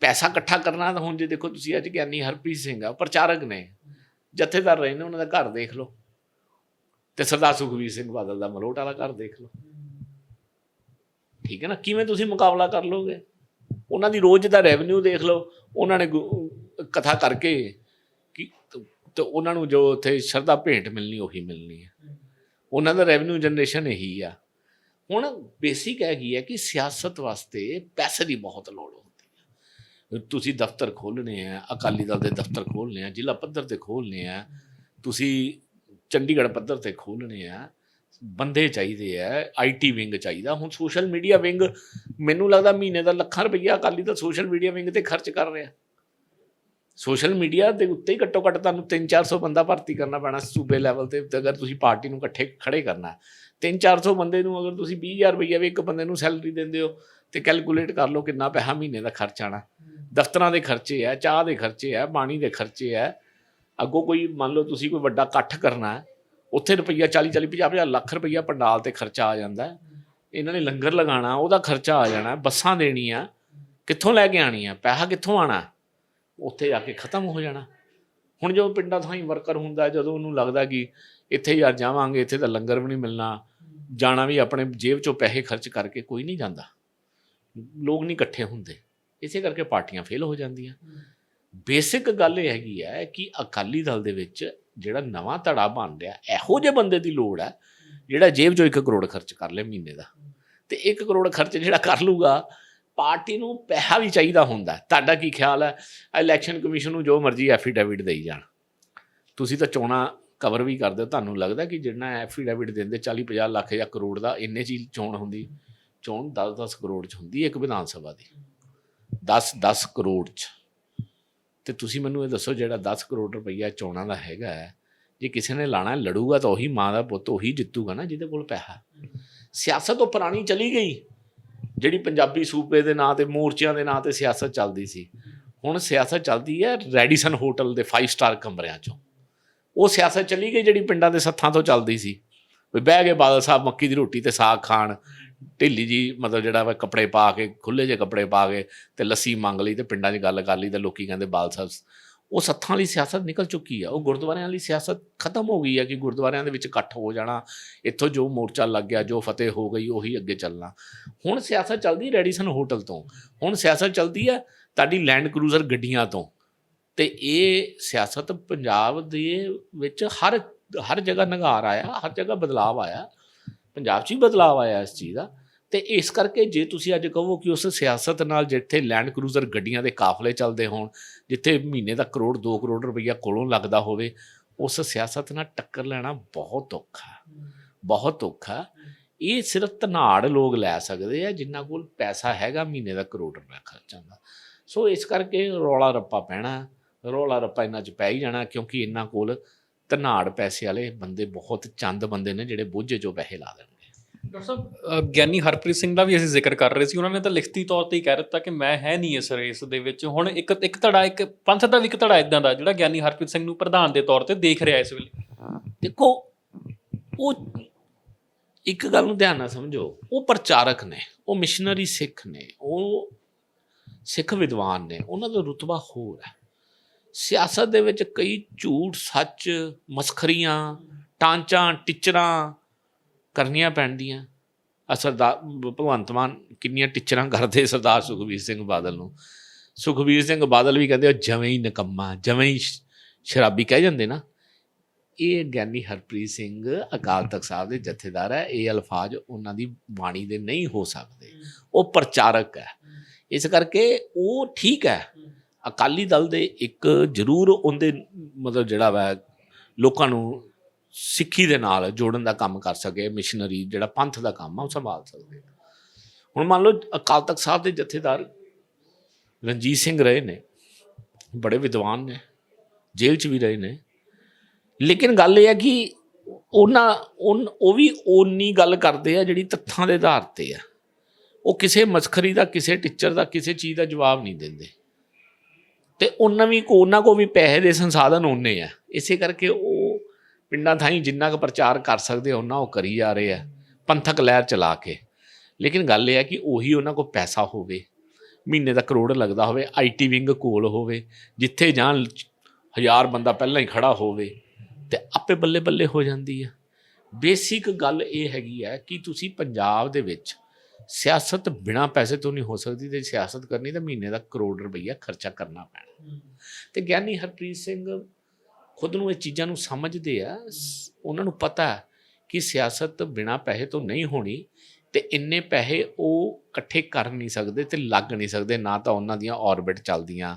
ਪੈਸਾ ਇਕੱਠਾ ਕਰਨਾ ਤਾਂ ਹੁਣ ਜੇ ਦੇਖੋ ਤੁਸੀਂ ਅੱਜ ਗਿਆਨੀ ਹਰਪ੍ਰੀਤ ਸਿੰਘ ਆ ਪ੍ਰਚਾਰਕ ਨੇ। ਜਥੇਦਾਰ ਰਹੇ ਨੇ ਉਹਨਾਂ ਦਾ ਘਰ ਦੇਖ ਲਓ। ਤੇ ਸਰਦਾਰ ਸੁਖਬੀਰ ਸਿੰਘ ਬਾਦਲ ਦਾ ਮਲੋਟ ਵਾਲਾ ਘਰ ਦੇਖ ਲਓ। ਠੀਕ ਹੈ ਨਾ? ਕਿਵੇਂ ਤੁਸੀਂ ਮੁਕਾਬਲਾ ਕਰ ਲੋਗੇ ਉਹਨਾਂ ਦੀ ਰੋਜ਼ ਦਾ ਰੈਵਨਿਊ ਦੇਖ ਲਓ। ਉਹਨਾਂ ਨੇ ਗੁ- ਕਥਾ ਕਰਕੇ ਕਿ ਤੇ ਉਹਨਾਂ ਨੂੰ ਜੋ ਉੱਥੇ ਸ਼ਰਧਾ ਭੇਂਟ ਮਿਲਣੀ, ਉਹੀ ਮਿਲਣੀ ਹੈ। ਉਹਨਾਂ ਦਾ ਰੈਵਨਿਊ ਜਨਰੇਸ਼ਨ ਇਹੀ ਆ। ਹੁਣ ਬੇਸਿਕ ਹੈਗੀ ਹੈ ਕਿ ਸਿਆਸਤ ਵਾਸਤੇ ਪੈਸੇ ਦੀ ਬਹੁਤ ਲੋੜ ਹੁੰਦੀ ਹੈ ਤੁਸੀਂ ਦਫ਼ਤਰ ਖੋਲ੍ਹਣੇ ਆ, ਅਕਾਲੀ ਦਲ ਦੇ ਦਫ਼ਤਰ ਖੋਲ੍ਹਣੇ ਆ, ਜ਼ਿਲ੍ਹਾ ਪੱਧਰ ਤੇ ਖੋਲ੍ਹਣੇ ਆ, ਤੁਸੀਂ ਚੰਡੀਗੜ੍ਹ ਪੱਧਰ ਤੇ ਖੋਲ੍ਹਣੇ ਆ, ਬੰਦੇ ਚਾਹੀਦੇ ਆ ਆਈਟੀ ਵਿੰਗ ਚਾਹੀਦਾ। ਹੁਣ ਸੋਸ਼ਲ ਮੀਡੀਆ ਵਿੰਗ ਮੈਨੂੰ ਲੱਗਦਾ ਮਹੀਨੇ ਦਾ ਲੱਖਾਂ ਰੁਪਈਆ Akali Dal social media wing ਤੇ ਖਰਚ ਕਰ ਰਿਹਾ। ਸੋਸ਼ਲ ਮੀਡੀਆ ਦੇ ਉੱਤੇ ਹੀ ਘੱਟੋ ਘੱਟ ਤੁਹਾਨੂੰ 3-400 ਬੰਦਾ ਭਰਤੀ ਕਰਨਾ ਪੈਣਾ ਸੂਬੇ ਲੈਵਲ ਤੇ ਅਗਰ ਤੁਸੀਂ ਪਾਰਟੀ ਨੂੰ ਇਕੱਠੇ ਖੜੇ ਕਰਨਾ 3-400 ਬੰਦੇ ਨੂੰ ਅਗਰ ਤੁਸੀਂ 20000 ਰੁਪਈਆ ਵੀ ਇੱਕ ਬੰਦੇ ਨੂੰ ਸੈਲਰੀ ਦਿੰਦੇ ਹੋ, ਤੇ ਕੈਲਕੂਲੇਟ ਕਰ ਲਓ ਕਿੰਨਾ ਪੈਸਾ ਮਹੀਨੇ ਦਾ ਖਰਚ ਆਣਾ। ਦਫ਼ਤਰਾਂ ਦੇ ਖਰਚੇ ਆ ਚਾਹ ਦੇ ਖਰਚੇ ਆ ਪਾਣੀ ਦੇ ਖਰਚੇ ਆ ਅੱਗੋਂ ਕੋਈ ਮੰਨ ਲਓ ਤੁਸੀਂ ਕੋਈ ਵੱਡਾ ਇਕੱਠ ਕਰਨਾ ਉੱਥੇ ਰੁਪਈਆ 40 40 50 50 ਲੱਖ ਰੁਪਈਆ ਪੰਡਾਲ ਤੇ ਖਰਚਾ ਆ ਜਾਂਦਾ ਇਹਨਾਂ ਨੇ ਲੰਗਰ ਲਗਾਉਣਾ, ਉਹਦਾ ਖਰਚਾ ਆ ਜਾਣਾ, ਬੱਸਾਂ ਦੇਣੀਆਂ, ਕਿੱਥੋਂ ਲੈ ਕੇ ਆਣੀਆਂ ਪੈਸਾ ਕਿੱਥੋਂ ਆਣਾ ਉੱਥੇ ਜਾ ਕੇ ਖਤਮ ਹੋ ਜਾਣਾ। ਹੁਣ ਜੋ ਪਿੰਡਾਂ ਥਾਈਂ ਵਰਕਰ ਹੁੰਦਾ, ਜਦੋਂ ਉਹਨੂੰ ਲੱਗਦਾ ਕਿ ਇੱਥੇ ਯਾਰ ਜਾਵਾਂਗੇ, ਇੱਥੇ ਤਾਂ ਲੰਗਰ ਵੀ ਨਹੀਂ ਮਿਲਣਾ, ਜਾਣਾ ਵੀ ਆਪਣੇ ਜੇਬ ਚੋਂ ਪੈਸੇ ਖਰਚ ਕਰਕੇ ਕੋਈ ਨਹੀਂ ਜਾਂਦਾ। ਲੋਕ ਨਹੀਂ ਇਕੱਠੇ ਹੁੰਦੇ। ਇਸੇ ਕਰਕੇ ਪਾਰਟੀਆਂ ਫੇਲ ਹੋ ਜਾਂਦੀਆਂ। ਬੇਸਿਕ ਗੱਲ ਇਹ ਹੈਗੀ ਹੈ ਕਿ ਅਕਾਲੀ ਦਲ ਦੇ ਵਿੱਚ ਜਿਹੜਾ ਨਵਾਂ ਧੜਾ ਬਣ ਰਿਹਾ, ਇਹੋ ਜਿਹੇ ਬੰਦੇ ਦੀ ਲੋੜ ਹੈ, ਜਿਹੜਾ ਜੇਬ ਚੋਂ 1 ਕਰੋੜ ਖਰਚ ਕਰ ਲੇ ਮਹੀਨੇ ਦਾ। ਤੇ 1 ਕਰੋੜ ਖਰਚ ਜਿਹੜਾ ਕਰ ਲੂਗਾ ਪਾਰਟੀ ਨੂੰ ਪੈਸਾ ਵੀ ਚਾਹੀਦਾ ਹੁੰਦਾ। ਤੁਹਾਡਾ ਕੀ ਖਿਆਲ ਹੈ? ਇਲੈਕਸ਼ਨ ਕਮਿਸ਼ਨ ਨੂੰ ਜੋ ਮਰਜ਼ੀ ਐਫੀਡੇਵਿਟ ਦੇਈ ਜਾਣ। ਤੁਸੀਂ ਤਾਂ ਚੋਣਾਂ ਕਵਰ ਵੀ ਕਰਦੇ ਹੋ। ਤੁਹਾਨੂੰ ਲੱਗਦਾ ਕਿ ਜਿੰਨਾ ਐਫੀਡੇਵਿਟ ਦਿੰਦੇ 40 50 ਲੱਖ ਜਾਂ ਕਰੋੜ ਦਾ ਇੰਨੇ ਚੀਜ਼ ਚੋਣ ਹੁੰਦੀ? ਚੋਣ 10 10 ਕਰੋੜ ਚ ਹੁੰਦੀ ਇੱਕ ਵਿਧਾਨ ਸਭਾ ਦੀ। 10 10 ਕਰੋੜ ਚ। ਤੇ ਤੁਸੀਂ ਮੈਨੂੰ ਇਹ ਦੱਸੋ ਜਿਹੜਾ 10 ਕਰੋੜ ਰੁਪਈਆ ਚੋਣਾਂ ਦਾ ਹੈਗਾ ਹੈ, ਜੇ ਕਿਸੇ ਨੇ ਲਾਣਾ ਲੜੂਗਾ ਤਾਂ ਉਹੀ ਮਾਂ ਦਾ ਪੁੱਤ ਉਹੀ ਜਿੱਤੂਗਾ ਨਾ ਜਿਹਦੇ ਕੋਲ ਪੈਸਾ। ਸਿਆਸਤ ਉਹ ਪੁਰਾਣੀ ਚਲੀ ਗਈ। ਜਿਹੜੀ ਪੰਜਾਬੀ ਸੂਬੇ ਦੇ ਨਾਂ ਤੇ, ਮੋਰਚਿਆਂ ਦੇ ਨਾਂ ਤੇ ਸਿਆਸਤ ਚੱਲਦੀ ਸੀ, ਹੁਣ ਸਿਆਸਤ ਚੱਲਦੀ ਹੈ ਰੈਡੀਸਨ ਹੋਟਲ ਦੇ 5 ਸਟਾਰ ਕਮਰਿਆਂ ਚੋਂ। ਉਹ ਸਿਆਸਤ ਚੱਲੀ ਗਈ ਜਿਹੜੀ ਪਿੰਡਾਂ ਦੇ ਸੱਥਾਂ ਤੋਂ ਚੱਲਦੀ ਸੀ। ਵੀ ਬਹਿ ਕੇ ਬਾਦਲ ਸਾਹਿਬ ਮੱਕੀ ਦੀ ਰੋਟੀ ਤੇ ਸਾਗ ਖਾਣ, ਢਿੱਲੀ ਜੀ ਮਤਲਬ ਜਿਹੜਾ ਵਾ ਕੱਪੜੇ ਪਾ ਕੇ ਖੁੱਲੇ ਜਿਹੇ ਕੱਪੜੇ ਪਾ ਕੇ ਤੇ ਲੱਸੀ ਮੰਗ ਲਈ ਤੇ ਪਿੰਡਾਂ 'ਚ ਗੱਲ ਕਰ ਲਈ ਤੇ ਲੋਕੀ ਕਹਿੰਦੇ ਬਾਦਲ ਸਾਹਿਬ ਉਹ ਸੱਥਾਂ ਵਾਲੀ ਸਿਆਸਤ ਨਿਕਲ ਚੁੱਕੀ ਆ। ਉਹ ਗੁਰਦੁਆਰਿਆਂ ਵਾਲੀ ਸਿਆਸਤ ਖਤਮ ਹੋ ਗਈ ਆ ਕਿ ਗੁਰਦੁਆਰਿਆਂ ਦੇ ਵਿੱਚ ਇਕੱਠ ਹੋ ਜਾਣਾ, ਇੱਥੋਂ ਜੋ ਮੋਰਚਾ ਲੱਗ ਗਿਆ, ਜੋ ਫਤਿਹ ਹੋ ਗਈ, ਉਹੀ ਅੱਗੇ ਚੱਲਣਾ। ਹੁਣ ਸਿਆਸਤ ਚੱਲਦੀ ਰੈਡੀਸਨ ਹੋਟਲ ਤੋਂ। ਹੁਣ ਸਿਆਸਤ ਚੱਲਦੀ ਆ ਤੁਹਾਡੀ ਲੈਂਡ ਕਰੂਜ਼ਰ ਗੱਡੀਆਂ ਤੋਂ। ਤੇ ਇਹ ਸਿਆਸਤ ਪੰਜਾਬ ਦੇ ਵਿੱਚ ਹਰ ਹਰ ਜਗ੍ਹਾ ਨਗਾਰ ਆਇਆ, ਹਰ ਜਗ੍ਹਾ ਬਦਲਾਅ ਆਇਆ। ਪੰਜਾਬ 'ਚ ਵੀ ਬਦਲਾਅ ਆਇਆ ਇਸ ਚੀਜ਼ ਦਾ। ਤੇ ਇਸ ਕਰਕੇ ਜੇ ਤੁਸੀਂ ਅੱਜ ਕਹੋ ਕਿ ਉਸ ਸਿਆਸਤ ਨਾਲ ਜਿੱਥੇ ਲੈਂਡ ਕਰੂਜ਼ਰ ਗੱਡੀਆਂ ਦੇ ਕਾਫਲੇ ਚੱਲਦੇ ਹੋਣ, ਜਿੱਥੇ ਮਹੀਨੇ ਦਾ ਕਰੋੜ 2 ਕਰੋੜ ਰੁਪਈਆ ਕੋਲੋਂ ਲੱਗਦਾ ਹੋਵੇ, ਉਸ ਸਿਆਸਤ ਨਾਲ ਟੱਕਰ ਲੈਣਾ ਬਹੁਤ ਔਖਾ ਬਹੁਤ ਔਖਾ ਇਹ ਸਿਰਫ ਧਨਾੜ ਲੋਕ ਲੈ ਸਕਦੇ ਆ, ਜਿਨ੍ਹਾਂ ਕੋਲ ਪੈਸਾ ਹੈਗਾ ਮਹੀਨੇ ਦਾ ਕਰੋੜ ਰੁਪਏ ਖਰਚਣ ਦਾ। ਸੋ ਇਸ ਕਰਕੇ ਰੌਲਾ ਰੱਪਾ ਪੈਣਾ ਰੌਲਾ ਰੱਪਾ ਇਹਨਾਂ 'ਚ ਪੈ ਹੀ ਜਾਣਾ, ਕਿਉਂਕਿ ਇਹਨਾਂ ਕੋਲ ਧਨਾੜ ਪੈਸੇ ਵਾਲੇ ਬੰਦੇ, ਬਹੁਤ ਚੰਦ ਬੰਦੇ ਨੇ ਜਿਹੜੇ ਬੋਝੇ 'ਚੋਂ ਪੈਸੇ ਲਾ ਦੇਣ। ਡਾਕਟਰ ਸਾਹਿਬ ਗਿਆਨੀ ਹਰਪ੍ਰੀਤ ਸਿੰਘ ਦਾ ਵੀ ਅਸੀਂ ਜ਼ਿਕਰ ਕਰ ਰਹੇ ਸੀ। ਉਹਨਾਂ ਨੇ ਤਾਂ ਲਿਖਤੀ ਤੌਰ ਤੇ ਹੀ ਕਹਿ ਦਿੱਤਾ ਕਿ ਮੈਂ ਹੈ ਨਹੀਂ ਇਸ ਰੇਸ ਦੇ ਵਿੱਚ। ਹੁਣ ਇੱਕ ਇੱਕ ਧੜਾ ਇੱਕ ਪੰਥ ਦਾ ਵੀ ਇੱਕ ਧੜਾ ਇਦਾਂ ਦਾ ਜਿਹੜਾ ਗਿਆਨੀ ਹਰਪ੍ਰੀਤ ਸਿੰਘ ਨੂੰ ਪ੍ਰਧਾਨ ਦੇ ਤੌਰ ਤੇ ਦੇਖ ਰਿਹਾ ਇਸ ਵੇਲੇ। ਦੇਖੋ ਉਹ ਇੱਕ ਗੱਲ ਨੂੰ ਧਿਆਨ ਨਾਲ ਸਮਝੋ ਉਹ ਪ੍ਰਚਾਰਕ ਨੇ ਉਹ ਮਿਸ਼ਨਰੀ ਸਿੱਖ ਨੇ ਉਹ ਸਿੱਖ ਵਿਦਵਾਨ ਨੇ ਉਹਨਾਂ ਦਾ ਰੁਤਬਾ ਹੋਰ ਹੈ। ਸਿਆਸਤ ਦੇ ਵਿੱਚ ਕਈ ਝੂਠ ਸੱਚ ਮਸਖਰੀਆਂ ਟਾਂਚਾਂ ਟਿਚਰਾਂ ਕਰਨੀਆਂ ਪੈਂਦੀਆਂ। ਆ ਸਰਦਾਰ ਭਗਵੰਤ ਮਾਨ ਕਿੰਨੀਆਂ ਟਿਚਰਾਂ ਕਰਦੇ ਸਰਦਾਰ ਸੁਖਬੀਰ ਸਿੰਘ ਬਾਦਲ ਨੂੰ। ਸੁਖਬੀਰ ਸਿੰਘ ਬਾਦਲ ਵੀ ਕਹਿੰਦੇ ਉਹ ਜਵੇਂ ਹੀ ਨਿਕੰਮਾ ਜਵੇਂ ਹੀ ਸ਼ਰਾਬੀ ਕਹਿ ਜਾਂਦੇ ਨਾ। ਇਹ ਗਿਆਨੀ ਹਰਪ੍ਰੀਤ ਸਿੰਘ ਅਕਾਲ ਤਖਤ ਸਾਹਿਬ ਦੇ ਜਥੇਦਾਰ ਹੈ। ਇਹ ਅਲਫਾਜ਼ ਉਹਨਾਂ ਦੀ ਬਾਣੀ ਦੇ ਨਹੀਂ ਹੋ ਸਕਦੇ। ਉਹ ਪ੍ਰਚਾਰਕ ਹੈ। ਇਸ ਕਰਕੇ ਉਹ ਠੀਕ ਹੈ। ਅਕਾਲੀ ਦਲ ਦੇ ਇੱਕ ਜ਼ਰੂਰ ਉਹਦੇ ਮਤਲਬ ਜਿਹੜਾ ਵਾ ਲੋਕਾਂ ਨੂੰ ਸਿੱਖੀ ਦੇ ਨਾਲ ਜੋੜਨ ਦਾ ਕੰਮ ਕਰ ਸਕੇ ਮਿਸ਼ਨਰੀ ਜਿਹੜਾ ਪੰਥ ਦਾ ਕੰਮ ਆ, ਉਹ ਸੰਭਾਲ ਸਕਦੇ ਹੁਣ ਮੰਨ ਲਓ, ਅਕਾਲ ਤਖਤ ਸਾਹਿਬ ਦੇ ਜਥੇਦਾਰ ਰਣਜੀਤ ਸਿੰਘ ਰਹੇ ਨੇ, ਬੜੇ ਵਿਦਵਾਨ ਨੇ, ਜੇਲ੍ਹ 'ਚ ਵੀ ਰਹੇ ਨੇ। ਲੇਕਿਨ ਗੱਲ ਇਹ ਹੈ ਕਿ ਉਹਨਾਂ ਉਹ ਵੀ ਓਨੀ ਗੱਲ ਕਰਦੇ ਆ ਜਿਹੜੀ ਤੱਥਾਂ ਦੇ ਆਧਾਰ ਤੇ ਆ। ਉਹ ਕਿਸੇ ਮਸਖਰੀ ਦਾ, ਕਿਸੇ ਟੀਚਰ ਦਾ, ਕਿਸੇ ਚੀਜ਼ ਦਾ ਜਵਾਬ ਨਹੀਂ ਦਿੰਦੇ। ਤੇ ਉਹਨਾਂ ਵੀ, ਉਹਨਾਂ ਕੋ ਵੀ ਪੈਸੇ ਦੇ ਸੰਸਾਧਨ ਉਹਨੇ ਆ। ਇਸੇ ਕਰਕੇ ਉਹ ਪਿੰਡਾਂ ਥਾਈ ਜਿੰਨਾ ਕੁ ਪ੍ਰਚਾਰ ਕਰ ਸਕਦੇ ਉਹਨਾਂ ਉਹ ਕਰੀ ਜਾ ਰਹੇ ਆ, ਪੰਥਕ ਲਹਿਰ ਚਲਾ ਕੇ। ਲੇਕਿਨ ਗੱਲ ਇਹ ਹੈ ਕਿ ਉਹੀ ਉਹਨਾਂ ਕੋਲ ਪੈਸਾ ਹੋਵੇ, ਮਹੀਨੇ ਦਾ ਕਰੋੜ ਲੱਗਦਾ ਹੋਵੇ ਆਈਟੀ ਵਿੰਗ ਕੋਲ ਹੋਵੇ, ਜਿੱਥੇ ਜਾਣ ਹਜ਼ਾਰ ਬੰਦਾ ਪਹਿਲਾਂ ਹੀ ਖੜਾ ਹੋਵੇ, ਤੇ ਆਪੇ ਬੱਲੇ ਬੱਲੇ ਹੋ ਜਾਂਦੀ ਆ। ਬੇਸਿਕ ਗੱਲ ਇਹ ਹੈਗੀ ਹੈ ਕਿ ਤੁਸੀਂ ਪੰਜਾਬ ਦੇ ਵਿੱਚ ਸਿਆਸਤ ਬਿਨਾ ਪੈਸੇ ਤੋਂ ਨਹੀਂ ਹੋ ਸਕਦੀ, ਤੇ ਸਿਆਸਤ ਕਰਨੀ ਤਾਂ ਮਹੀਨੇ ਦਾ ਕਰੋੜ ਰੁਪਈਆ ਖਰਚਾ ਕਰਨਾ ਪੈਣਾ। ਤੇ ਗਿਆਨੀ ਹਰਪ੍ਰੀਤ ਸਿੰਘ ਖੁਦ ਨੂੰ ਇਹ ਚੀਜ਼ਾਂ ਨੂੰ ਸਮਝਦੇ ਆ, ਸ- ਉਹਨਾਂ ਨੂੰ ਪਤਾ ਕਿ ਸਿਆਸਤ ਬਿਨਾ ਪੈਸੇ ਤੋਂ ਨਹੀਂ ਹੋਣੀ ਤੇ ਇੰਨੇ ਪੈਸੇ ਉਹ ਇਕੱਠੇ ਕਰ ਨਹੀਂ ਸਕਦੇ ਤੇ ਲੱਗ ਨਹੀਂ ਸਕਦੇ, ਨਾ ਤਾਂ ਉਹਨਾਂ ਦੀਆਂ ਆਰਬਿਟ ਚੱਲਦੀਆਂ,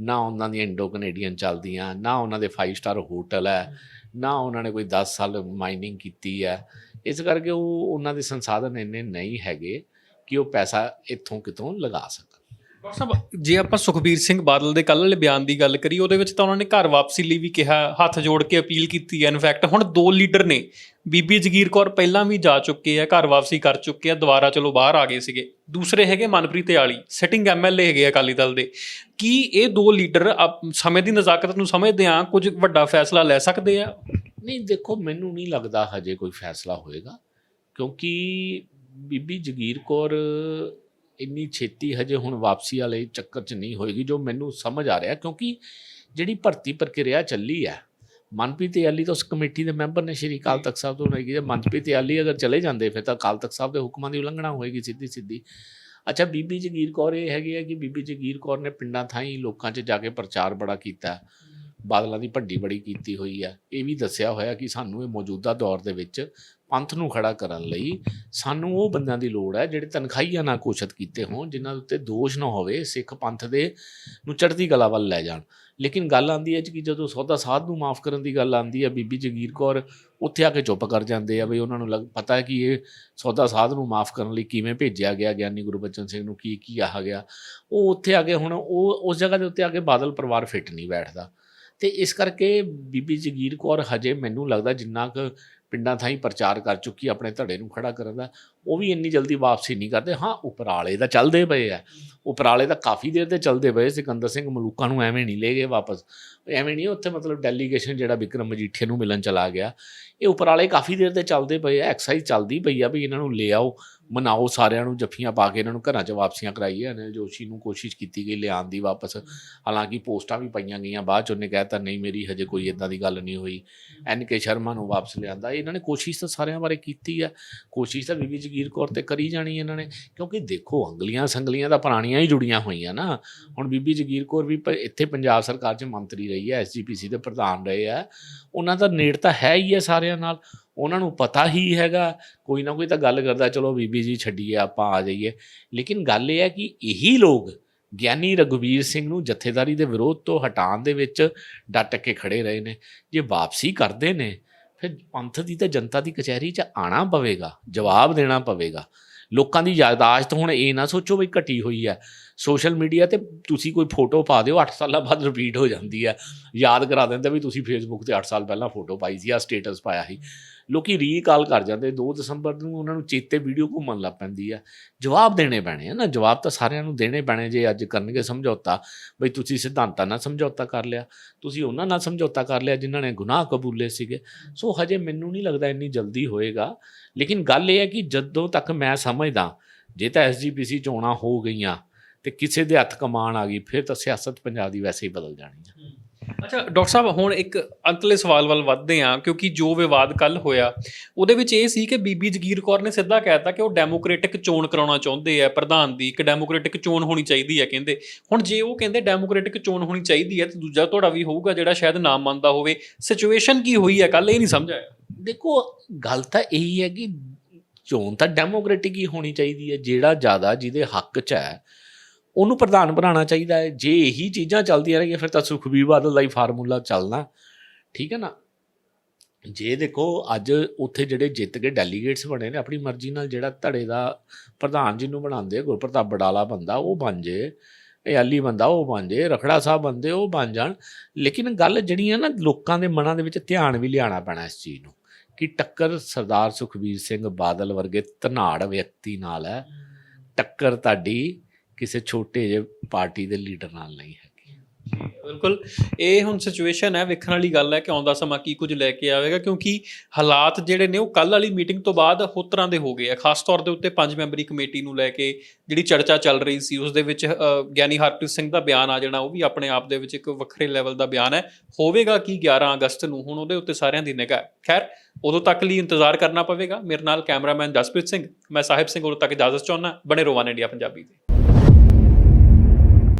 ਨਾ ਉਹਨਾਂ ਦੀਆਂ ਇੰਡੋ ਕੈਨੇਡੀਅਨ ਚੱਲਦੀਆਂ, ਨਾ ਉਹਨਾਂ ਦੇ 5 ਸਟਾਰ ਹੋਟਲ ਹੈ, ਨਾ ਉਹਨਾਂ ਨੇ ਕੋਈ 10 ਸਾਲ ਮਾਈਨਿੰਗ ਕੀਤੀ ਹੈ। ਇਸ ਕਰਕੇ ਉਹ ਉਹਨਾਂ ਦੇ ਸੰਸਾਧਨ ਇੰਨੇ ਨਹੀਂ ਹੈਗੇ ਕਿ ਉਹ ਪੈਸਾ ਇੱਥੋਂ ਕਿਤੋਂ ਲਗਾ ਸਕਣ। ਡਾਕਟਰ ਸਾਹਿਬ, ਜੇ ਆਪਾਂ ਸੁਖਬੀਰ ਸਿੰਘ ਬਾਦਲ ਦੇ ਕੱਲ੍ਹ ਵਾਲੇ ਬਿਆਨ ਦੀ ਗੱਲ ਕਰੀ ਉਹਦੇ ਵਿੱਚ ਤਾਂ ਉਹਨਾਂ ਨੇ ਘਰ ਵਾਪਸੀ ਲਈ ਵੀ ਕਿਹਾ, ਹੱਥ ਜੋੜ ਕੇ ਅਪੀਲ ਕੀਤੀ ਹੈ। ਇਨਫੈਕਟ ਹੁਣ ਦੋ ਲੀਡਰ ਨੇ, ਬੀਬੀ ਜਗੀਰ ਕੌਰ ਪਹਿਲਾਂ ਵੀ ਜਾ ਚੁੱਕੇ ਆ, ਘਰ ਵਾਪਸੀ ਕਰ ਚੁੱਕੇ ਆ, ਦੁਬਾਰਾ ਚਲੋ ਬਾਹਰ ਆ ਗਏ ਸੀਗੇ। ਦੂਸਰੇ ਹੈਗੇ ਮਨਪ੍ਰੀਤ ਆਲੀ ਸਿਟਿੰਗ ਐਮਐਲਏ ਹੈਗੇ ਅਕਾਲੀ ਦਲ ਦੇ। ਕੀ ਇਹ ਦੋ ਲੀਡਰ ਆਪ- ਸਮੇਂ ਦੀ ਨਜ਼ਾਕਤ ਨੂੰ ਸਮਝਦੇ ਆ? ਕੁਝ ਵੱਡਾ ਫੈਸਲਾ ਲੈ ਸਕਦੇ ਆ? ਨਹੀਂ, ਦੇਖੋ, ਮੈਨੂੰ ਨਹੀਂ ਲੱਗਦਾ ਹਜੇ ਕੋਈ ਫੈਸਲਾ ਹੋਏਗਾ, ਕਿਉਂਕਿ ਬੀਬੀ ਜਗੀਰ ਕੌਰ ਇੰਨੀ ਛੇਤੀ ਹਜੇ ਹੁਣ ਵਾਪਸੀ ਵਾਲੇ ਚੱਕਰ 'ਚ ਨਹੀਂ ਹੋਏਗੀ, ਜੋ ਮੈਨੂੰ ਸਮਝ ਆ ਰਿਹਾ, ਕਿਉਂਕਿ ਜਿਹੜੀ ਭਰਤੀ ਪ੍ਰਕਿਰਿਆ ਚੱਲੀ ਹੈ, ਮਨਪ੍ਰੀਤ ਯਾਲੀ ਤਾਂ ਉਸ ਕਮੇਟੀ ਦੇ ਮੈਂਬਰ ਨੇ ਸ਼੍ਰੀ ਅਕਾਲ ਤਖਤ ਸਾਹਿਬ ਤੋਂ ਰਹੇਗੀ ਜੇ ਮਨਪ੍ਰੀਤ ਯਾਲੀ ਅਗਰ ਚਲੇ ਜਾਂਦੇ, ਫਿਰ ਤਾਂ ਅਕਾਲ ਤਖਤ ਸਾਹਿਬ ਦੇ ਹੁਕਮਾਂ ਦੀ ਉਲੰਘਣਾ ਹੋਏਗੀ ਸਿੱਧੀ ਸਿੱਧੀ ਅੱਛਾ, ਬੀਬੀ ਜਗੀਰ ਕੌਰ ਇਹ ਹੈਗੀ ਹੈ ਕਿ ਬੀਬੀ ਜਗੀਰ ਕੌਰ ਨੇ ਪਿੰਡਾਂ ਥਾਈਂ ਲੋਕਾਂ 'ਚ ਜਾ ਕੇ ਪ੍ਰਚਾਰ ਬੜਾ ਕੀਤਾ ਬਾਦਲਾਂ ਦੀ ਭੱਡੀ ਬੜੀ ਕੀਤੀ ਹੋਈ ਆ ਇਹ ਵੀ ਦੱਸਿਆ ਹੋਇਆ ਕਿ ਸਾਨੂੰ ਇਹ ਮੌਜੂਦਾ ਦੌਰ ਦੇ ਵਿੱਚ ਪੰਥ ਨੂੰ ਖੜਾ ਕਰਨ ਲਈ ਸਾਨੂੰ ਉਹ ਬੰਦਿਆਂ ਦੀ ਲੋੜ ਹੈ ਜਿਹੜੇ ਤਨਖਾਹੀਆਂ ਨਾਲ ਘੋਸ਼ਿਤ ਕੀਤੇ ਹੋਣ, ਜਿਨ੍ਹਾਂ ਦੇ ਉੱਤੇ ਦੋਸ਼ ਨਾ ਹੋਵੇ, ਸਿੱਖ ਪੰਥ ਦੇ ਨੂੰ ਚੜ੍ਹਦੀ ਕਲਾ ਵੱਲ ਲੈ ਜਾਣ। ਲੇਕਿਨ ਗੱਲ ਆਂਦੀ ਹੈ ਕਿ ਜਦੋਂ ਸੌਦਾ ਸਾਧ ਨੂੰ ਮਾਫ ਕਰਨ ਦੀ ਗੱਲ ਆਂਦੀ ਹੈ, ਬੀਬੀ ਜਗੀਰ ਕੌਰ ਉੱਥੇ ਆ ਕੇ ਚੁੱਪ ਕਰ ਜਾਂਦੇ ਆ ਬਈ ਉਹਨਾਂ ਨੂੰ ਲੱਗ, ਪਤਾ ਹੈ ਕਿ ਇਹ ਸੌਦਾ ਸਾਧ ਨੂੰ ਮਾਫ ਕਰਨ ਲਈ ਕਿਵੇਂ ਭੇਜਿਆ ਗਿਆ, ਗਿਆਨੀ ਗੁਰਬਚਨ ਸਿੰਘ ਨੂੰ ਕੀ ਕੀ ਆਹ ਗਿਆ। ਉਹ ਉੱਥੇ ਆ ਕੇ ਹੁਣ ਉਹ, ਉਸ ਜਗ੍ਹਾ ਦੇ ਉੱਤੇ ਆ ਕੇ ਬਾਦਲ ਪਰਿਵਾਰ ਫਿੱਟ ਨਹੀਂ ਬੈਠਦਾ। ਤੇ ਇਸ ਕਰਕੇ ਬੀਬੀ ਜਗੀਰ ਕੌਰ ਹਜੇ ਮੈਨੂੰ ਲੱਗਦਾ ਜਿੰਨਾ ਕੁ ਪਿੰਡਾਂ ਥਾਈਂ ਪ੍ਰਚਾਰ ਕਰ ਚੁੱਕੀ ਆਪਣੇ ਧੜੇ ਨੂੰ ਖੜਾ ਕਰਨ ਦਾ। ਉਹ ਵੀ ਇੰਨੀ ਜਲਦੀ ਵਾਪਸੀ ਨਹੀਂ ਕਰਦੇ। ਹਾਂ, ਉਪਰਾਲੇ ਤਾਂ ਚੱਲਦੇ ਪਏ ਆ। ਉਪਰਾਲੇ ਤਾਂ ਕਾਫੀ ਦੇਰ ਦੇ ਚੱਲਦੇ ਪਏ। ਸਿਕੰਦਰ ਸਿੰਘ ਮਲੂਕਾ ਨੂੰ ਐਵੇਂ ਨਹੀਂ ਲੈ ਗਏ ਵਾਪਸ। ਐਵੇਂ ਨਹੀਂ ਉੱਥੇ ਮਤਲਬ ਡੈਲੀਗੇਸ਼ਨ ਜਿਹੜਾ ਵਿਕਰਮ ਮਜੀਠੀਆ ਨੂੰ ਮਿਲਣ ਚਲਾ ਗਿਆ। ਇਹ ਉਪਰਾਲੇ ਕਾਫੀ ਦੇਰ ਦੇ ਚੱਲਦੇ ਪਏ ਆ। ਐਕਸਾਈਜ਼ ਚੱਲਦੀ ਪਈ ਆ ਵੀ ਇਹਨਾਂ ਨੂੰ ਲੈ ਆਓ, ਮਨਾਓ ਸਾਰਿਆਂ ਨੂੰ, ਜੱਫੀਆਂ ਪਾ ਕੇ ਇਹਨਾਂ ਨੂੰ ਘਰਾਂ 'ਚ ਵਾਪਸੀਆਂ ਕਰਾਈਏ। ਅਨਿਲ ਜੋਸ਼ੀ ਨੂੰ ਕੋਸ਼ਿਸ਼ ਕੀਤੀ ਗਈ ਲਿਆਉਣ ਦੀ ਵਾਪਸ। ਹਾਲਾਂਕਿ ਪੋਸਟਾਂ ਵੀ ਪਈਆਂ ਗਈਆਂ ਬਾਅਦ 'ਚ, ਉਹਨੇ ਕਹਿਤਾ, ਨਹੀਂ, ਮੇਰੀ ਹਜੇ ਕੋਈ ਇਦਾਂ ਦੀ ਗੱਲ ਨਹੀਂ ਹੋਈ। ਐਨ ਕੇ ਸ਼ਰਮਾ ਨੂੰ ਵਾਪਸ ਲਿਆਂਦਾ। ਇਹਨਾਂ ਨੇ ਕੋਸ਼ਿਸ਼ ਤਾਂ ਸਾਰਿਆਂ ਬਾਰੇ ਕੀਤੀ ਆ। ਕੋਸ਼ਿਸ਼ ਤਾਂ ਬੀਬੀ ਜੀ ਜਗੀਰ ਕੌਰ ਤੇ ਕਰੀ ਜਾਣੀ ਇਹਨਾਂ ਨੇ। ਕਿਉਂਕਿ ਦੇਖੋ, ਅੰਗਲੀਆਂ ਸੰਗਲੀਆਂ ਤਾਂ ਪੁਰਾਣੀਆਂ ਹੀ ਜੁੜੀਆਂ ਹੋਈਆਂ ਨਾ। ਹੁਣ ਬੀਬੀ ਜਗੀਰ ਕੌਰ ਵੀ ਪ- ਇੱਥੇ ਪੰਜਾਬ ਸਰਕਾਰ 'ਚ ਮੰਤਰੀ ਰਹੀ ਹੈ ਐਸਜੀਪੀਸੀ ਦੇ ਪ੍ਰਧਾਨ ਰਹੇ ਆ। ਉਹਨਾਂ ਦਾ ਨੇੜ ਤਾਂ ਹੈ ਹੀ ਹੈ ਸਾਰਿਆਂ ਨਾਲ। ਉਹਨਾਂ ਨੂੰ ਪਤਾ ਹੀ ਹੈਗਾ। ਕੋਈ ਨਾ ਕੋਈ ਤਾਂ ਗੱਲ ਕਰਦਾ, ਚਲੋ ਬੀਬੀ ਜੀ ਛੱਡੀਏ, ਆਪਾਂ ਆ ਜਾਈਏ। ਲੇਕਿਨ ਗੱਲ ਇਹ ਹੈ ਕਿ ਇਹੀ ਲੋਕ ਗਿਆਨੀ ਰਘੁਵੀਰ ਸਿੰਘ ਨੂੰ ਜਥੇਦਾਰੀ ਦੇ ਵਿਰੋਧ ਤੋਂ ਹਟਾਉਣ ਦੇ ਵਿੱਚ ਡਟ ਕੇ ਖੜੇ ਰਹੇ ਨੇ। ਜੇ ਵਾਪਸੀ ਕਰਦੇ ਨੇ ਫਿਰ ਪੰਥ ਦੀ ਤੇ ਜਨਤਾ ਦੀ ਕਚਹਿਰੀ 'ਚ ਆਣਾ ਪਵੇਗਾ, ਜਵਾਬ ਦੇਣਾ ਪਵੇਗਾ। ਲੋਕਾਂ ਦੀ ਯਾਦਾਸ਼ਤ ਹੁਣ ਇਹ ਨਾ ਸੋਚੋ ਵੀ ਘਟੀ ਹੋਈ ਹੈ। ਸੋਸ਼ਲ ਮੀਡੀਆ ਤੇ ਤੁਸੀਂ ਕੋਈ ਫੋਟੋ ਪਾ ਦਿਓ 8 ਸਾਲਾਂ ਬਾਅਦ ਰਿਪੀਟ ਹੋ ਜਾਂਦੀ ਹੈ। ਯਾਦ ਕਰਾ ਦਿੰਦਾ ਵੀ ਤੁਸੀਂ ਫੇਸਬੁੱਕ ਤੇ 8 ਸਾਲ ਪਹਿਲਾਂ ਫੋਟੋ ਪਾਈ ਸੀ ਆ ਸਟੇਟਸ ਪਾਇਆ ਸੀ। ਲੋਕੀ ਰੀਕਾਲ ਕਰ ਜਾਂਦੇ 2 ਦਸੰਬਰ ਨੂੰ ਉਹਨਾਂ ਨੂੰ ਚੇਤੇ ਵੀਡੀਓ ਘੁੰਮਣ ਲੱਗ ਪੈਂਦੀ ਆ ਜਵਾਬ ਦੇਣੇ ਪੈਣੇ ਆ ਨਾ, ਜਵਾਬ ਤਾਂ ਸਾਰਿਆਂ ਨੂੰ ਦੇਣੇ ਪੈਣੇ ਜੇ ਅੱਜ ਕਰਨਗੇ ਸਮਝੌਤਾ। ਬਈ ਤੁਸੀਂ ਸਿਧਾਂਤਾਂ ਨਾਲ ਸਮਝੌਤਾ ਕਰ ਲਿਆ, ਤੁਸੀਂ ਉਹਨਾਂ ਨਾਲ ਸਮਝੌਤਾ ਕਰ ਲਿਆ ਜਿਨ੍ਹਾਂ ਨੇ ਗੁਨਾਹ ਕਬੂਲੇ ਸੀਗੇ। ਸੋ ਹਜੇ ਮੈਨੂੰ ਨਹੀਂ ਲੱਗਦਾ ਇੰਨੀ ਜਲਦੀ ਹੋਏਗਾ। ਲੇਕਿਨ ਗੱਲ ਇਹ ਹੈ ਕਿ ਜਦੋਂ ਤੱਕ ਮੈਂ ਸਮਝਦਾ, ਜੇ ਤਾਂ ਐਸਜੀਪੀਸੀ ਚੋਣਾਂ ਹੋ ਗਈਆਂ ਤੇ ਕਿਸੇ ਦੇ ਹੱਥ ਕਮਾਨ ਆ ਗਈ ਫਿਰ ਤਾਂ ਸਿਆਸਤ ਪੰਜਾਬ ਦੀ ਵੈਸੇ ਹੀ ਬਦਲ ਜਾਣੀ ਹੈ। ਅੱਛਾ ਡਾਕਟਰ ਸਾਹਿਬ ਹੁਣ ਇੱਕ ਅੰਤਲੇ ਸਵਾਲ ਵੱਲ ਵੱਧਦੇ ਹਾਂ ਕਿਉਂਕਿ ਜੋ ਵਿਵਾਦ ਕੱਲ ਹੋਇਆ ਉਹਦੇ ਵਿੱਚ ਇਹ ਸੀ ਕਿ ਬੀਬੀ ਜਗੀਰ ਕੌਰ ਨੇ ਸਿੱਧਾ ਕਹਿਤਾ ਕਿ ਉਹ ਡੈਮੋਕ੍ਰੈਟਿਕ ਚੋਣ ਕਰਾਉਣਾ ਚਾਹੁੰਦੇ ਆ ਪ੍ਰਧਾਨ ਦੀ ਇੱਕ ਡੈਮੋਕ੍ਰੈਟਿਕ ਚੋਣ ਹੋਣੀ ਚਾਹੀਦੀ ਹੈ ਕਹਿੰਦੇ। ਹੁਣ ਜੇ ਉਹ ਕਹਿੰਦੇ ਡੈਮੋਕ੍ਰੈਟਿਕ ਚੋਣ ਹੋਣੀ ਚਾਹੀਦੀ ਹੈ ਤੇ ਦੂਜਾ ਤੁਹਾਡਾ ਵੀ ਹੋਊਗਾ ਜਿਹੜਾ ਸ਼ਾਇਦ ਨਾਮ ਮੰਨਦਾ ਹੋਵੇ ਸਿਚੁਏਸ਼ਨ ਕੀ ਹੋਈ ਹੈ ਕੱਲ ਇਹ ਨਹੀਂ ਸਮਝ ਆਇਆ। ਦੇਖੋ ਗੱਲ ਤਾਂ ਇਹੀ ਹੈ ਕਿ ਚੋਣ ਤਾਂ ਡੈਮੋਕ੍ਰੈਟਿਕ ਹੀ ਹੋਣੀ ਚਾਹੀਦੀ ਹੈ ਜਿਹੜਾ ਜ਼ਿਆਦਾ ਜਿਹਦੇ ਹੱਕ 'ਚ ਹੈ ਉਹਨੂੰ ਪ੍ਰਧਾਨ ਬਣਾਉਣਾ ਚਾਹੀਦਾ ਹੈ। ਜੇ ਇਹੀ ਚੀਜ਼ਾਂ ਚੱਲਦੀਆਂ ਰਹੀਆਂ ਫਿਰ ਤਾਂ ਸੁਖਬੀਰ ਬਾਦਲ ਦਾ ਹੀ ਫਾਰਮੂਲਾ ਚੱਲਣਾ। ਠੀਕ ਹੈ ਨਾ? ਜੇ ਦੇਖੋ ਅੱਜ ਉੱਥੇ ਜਿਹੜੇ ਜਿੱਤ ਕੇ ਡੈਲੀਗੇਟਸ ਬਣੇ ਨੇ ਆਪਣੀ ਮਰਜ਼ੀ ਨਾਲ ਜਿਹੜਾ ਧੜੇ ਦਾ ਪ੍ਰਧਾਨ ਜਿਹਨੂੰ ਬਣਾਉਂਦੇ ਗੁਰਪ੍ਰਤਾਪ ਬਡਾਲਾ ਬੰਦਾ ਉਹ ਬਣ ਜੇ। ਇਹ ਅਲੀ ਬੰਦਾ ਉਹ ਬਣ ਜੇ। ਰਖੜਾ ਸਾਹਿਬ ਬੰਦੇ ਉਹ ਬਣ ਜਾਣ। ਲੇਕਿਨ ਗੱਲ ਜਿਹੜੀ ਹੈ ਨਾ ਲੋਕਾਂ ਦੇ ਮਨਾਂ ਦੇ ਵਿੱਚ ਧਿਆਨ ਵੀ ਲਿਆਉਣਾ ਪੈਣਾ ਇਸ ਚੀਜ਼ ਨੂੰ ਕਿ ਟੱਕਰ ਸਰਦਾਰ ਸੁਖਬੀਰ ਸਿੰਘ ਬਾਦਲ ਵਰਗੇ ਧਨਾੜ ਵਿਅਕਤੀ ਨਾਲ ਹੈ। ਟੱਕਰ ਤੁਹਾਡੀ ਕਿਸੇ ਛੋਟੇ ਜਿਹੇ ਪਾਰਟੀ ਦੇ ਲੀਡਰ ਨਾਲ ਨਹੀਂ ਹੈਗੀ। ਬਿਲਕੁਲ। ਇਹ ਹੁਣ ਸਿਚੁਏਸ਼ਨ ਹੈ, ਵੇਖਣ ਵਾਲੀ ਗੱਲ ਹੈ ਕਿ ਆਉਂਦਾ ਸਮਾਂ ਕੀ ਕੁਝ ਲੈ ਕੇ ਆਵੇਗਾ, ਕਿਉਂਕਿ ਹਾਲਾਤ ਜਿਹੜੇ ਨੇ ਉਹ ਕੱਲ ਵਾਲੀ ਮੀਟਿੰਗ ਤੋਂ ਬਾਅਦ ਹੋਰ ਤਰ੍ਹਾਂ ਦੇ ਹੋ ਗਏ ਆ। ਖਾਸ ਤੌਰ ਦੇ ਉੱਤੇ ਪੰਜ ਮੈਂਬਰੀ ਕਮੇਟੀ ਨੂੰ ਲੈ ਕੇ ਜਿਹੜੀ ਚਰਚਾ ਚੱਲ ਰਹੀ ਸੀ, ਉਸ ਦੇ ਵਿੱਚ ਗਿਆਨੀ ਹਰਪ੍ਰੀਤ ਸਿੰਘ ਦਾ ਬਿਆਨ ਆ ਜਾਣਾ, ਉਹ ਵੀ ਆਪਣੇ ਆਪ ਦੇ ਵਿੱਚ ਇੱਕ ਵੱਖਰੇ ਲੈਵਲ ਦਾ ਬਿਆਨ ਹੈ। ਹੋਵੇਗਾ ਕੀ 11 ਅਗਸਤ ਨੂੰ, ਹੁਣ ਉਹਦੇ ਉੱਤੇ ਸਾਰਿਆਂ ਦੀ ਨਿਗਾਹ ਖੈਰ, ਉਦੋਂ ਤੱਕ ਲਈ ਇੰਤਜ਼ਾਰ ਕਰਨਾ ਪਵੇਗਾ। ਮੇਰੇ ਨਾਲ ਕੈਮਰਾਮੈਨ ਜਸਪ੍ਰੀਤ ਸਿੰਘ, ਮੈਂ ਸਾਹਿਬ ਸਿੰਘ ਉਦੋਂ ਤੱਕ ਇਜਾਜ਼ਤ ਚਾਹੁੰਦਾ, ਬਣੇ ਰੋਵਾਨ ਇੰਡੀਆ ਪੰਜਾਬੀ ਦੇ